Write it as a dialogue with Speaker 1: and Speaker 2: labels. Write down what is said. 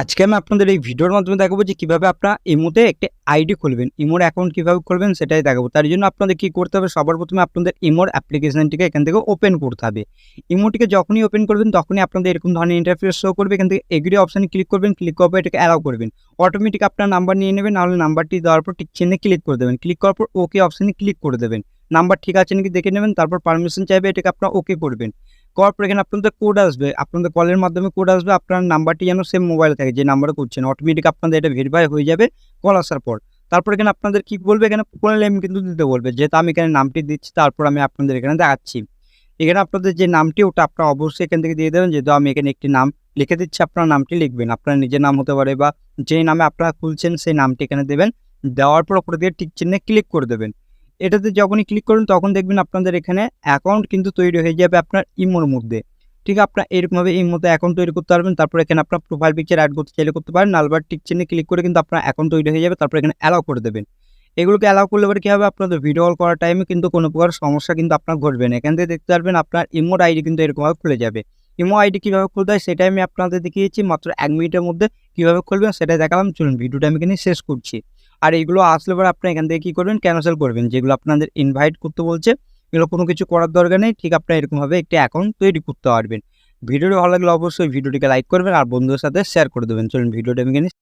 Speaker 1: আজকে আমি আপনাদের এই ভিডিওর মাধ্যমে দেখাবো যে কীভাবে আপনারা ইমোতে একটি আইডি খুলবেন, ইমোর অ্যাকাউন্ট কীভাবে খুলবেন সেটাই দেখাবো। তার জন্য আপনাদের কি করতে হবে? সবার প্রথমে আপনাদের ইমোর অ্যাপ্লিকেশনটিকে এখান থেকে ওপেন করতে হবে। ইমোটিকে যখনই ওপেন করবেন, তখনই আপনাদের এরকম ধরনের ইন্টারফেস শো করবে। এখান থেকে এগ্রি অপশানে ক্লিক করবেন ক্লিক করার পর এটাকে অ্যালাউ করবেন। অটোমেটিক আপনার নাম্বার নিয়ে নেবেন, নাহলে নাম্বারটি দেওয়ার পর ঠিক চিহ্নে ক্লিক করে দেবেন। ক্লিক করার পর ওকে অপশানে ক্লিক করে দেবেন। নাম্বার ঠিক আছে নাকি দেখে নেবেন, তারপর পারমিশন চাইবে এটাকে আপনার ওকে করবেন। করার পর এখানে আপনাদের কোড আসবে। আপনাদের কলের মাধ্যমে কোড আসবে, আপনার নাম্বারটি যেন সেম মোবাইলে থাকে, যে নাম্বারে করছেন। অটোমেটিক আপনাদের এটা ভেরিফাই হয়ে যাবে কল আসার পর। তারপর এখানে আপনাদের কি বলবে? এখানে কোনো নেম কিন্তু দিতে বলবে। যেহেতু আমি এখানে নামটি দিচ্ছি, তারপর আমি আপনাদের এখানে দেখাচ্ছি। এখানে আপনাদের যে নামটি, ওটা আপনারা অবশ্যই এখান থেকে দিয়ে দেবেন। যেহেতু আমি এখানে একটি নাম লিখে দিচ্ছি, আপনার নামটি লিখবেন। আপনার নিজের নাম হতে পারে বা যেই নামে আপনারা খুলছেন, সেই নামটি এখানে দেবেন। দেওয়ার পর ওপরে দিয়ে টিক চিহ্নে ক্লিক করে দেবেন। এটাতে যখনই ক্লিক করুন তখন দেখবেন আপনাদের এখানে অ্যাকাউন্ট কিন্তু তৈরি হয়ে যাবে আপনার ইমোর মধ্যে। ঠিক আপনার এরকমভাবে এই মতো অ্যাকাউন্ট তৈরি করতে পারবেন, তারপর এখানে আপনার প্রোফাইল পিকচার অ্যাড করতে চাইলে করতে পারেন, নালবার টিক চিহ্নে ক্লিক করে কিন্তু আপনার অ্যাকাউন্ট তৈরি হয়ে যাবে, তারপর এখানে অ্যালাউ করে দেবেন। এগুলোকে অ্যালাউ করলে পরে কী হবে? আপনাদের ভিডিও কল করার টাইমে কিন্তু কোনো প্রকার সমস্যা কিন্তু আপনার ঘটবে না। এখান থেকে দেখতে পারবেন আপনার ইমোর আইডি কিন্তু এরকমভাবে খুলে যাবে। ইমো আইডি কীভাবে খুলতে হয় সেটাই আমি আপনাদের দেখিয়েছি, মাত্র এক মিনিটের মধ্যে কীভাবে খুলবেন সেটাই দেখালাম। চলুন ভিডিওটা আমি এখানে শেষ করছি। আর এইগুলো আসলে পরে আপনি এখান থেকে কী করবেন? ক্যানসেল করবেন। যেগুলো আপনাদের ইনভাইট করতে বলছে, এগুলো কোনো কিছু করার দরকার নেই। ঠিক আপনার এরকমভাবে একটি অ্যাকাউন্ট তৈরি করতে পারবেন। ভিডিওটি ভালো লাগলে অবশ্যই ভিডিওটিকে লাইক করবেন আর বন্ধুদের সাথে শেয়ার করে দেবেন। চলুন ভিডিওটা আমি